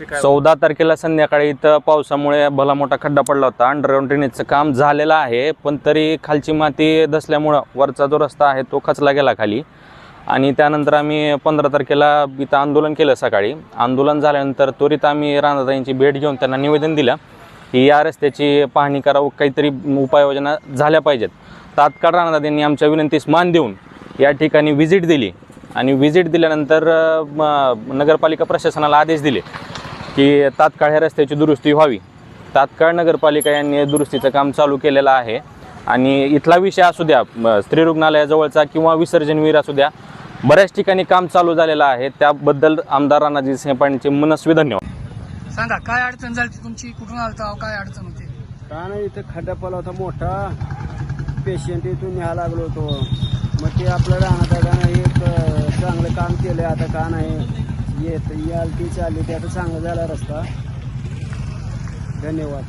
चौदा तारखेला संध्याकाळी इथं पावसामुळे भला मोठा खड्डा पडला होता. अंडरग्राऊंड ड्रेनेजचं काम झालेलं आहे पण तरी खालची माती धसल्यामुळं वरचा जो रस्ता आहे तो खचला गेला खाली. आणि त्यानंतर आम्ही पंधरा तारखेला इथं आंदोलन केलं सकाळी. आंदोलन झाल्यानंतर त्वरित आम्ही राणादाईंची भेट घेऊन त्यांना निवेदन दिलं की या रस्त्याची पाहणी करावं काहीतरी उपाययोजना झाल्या पाहिजेत. तात्काळ राणादाईंनी आमच्या विनंतीस मान देऊन या ठिकाणी व्हिजिट दिली. आणि व्हिजिट दिल्यानंतर नगरपालिका प्रशासनाला आदेश दिले. की तात्काळ ह्या रस्त्याची दुरुस्ती व्हावी. तात्काळ नगरपालिका यांनी दुरुस्तीचं काम चालू केलेलं आहे. आणि इथला विषय असू द्या स्त्री रुग्णालयाजवळचा किंवा विसर्जन विहीर असू द्या बऱ्याच ठिकाणी काम चालू झालेलं आहे. त्याबद्दल आमदार राणाजी सिंह पाटणचे मनस्वी धन्यवाद. सांगा काय अडचण झाली तुमची? कुठून आलता काय अडचण होती? का नाही इथं खड्डा पडला होता मोठा. पेशंट इथून न्यायला लागलो होतो. मग ते आपलं राहणार दादानं एक अं, चांगलं काम केलं आता का नाही? येत याल ती चालली ते आता चांगला झाला रस्ता. धन्यवाद.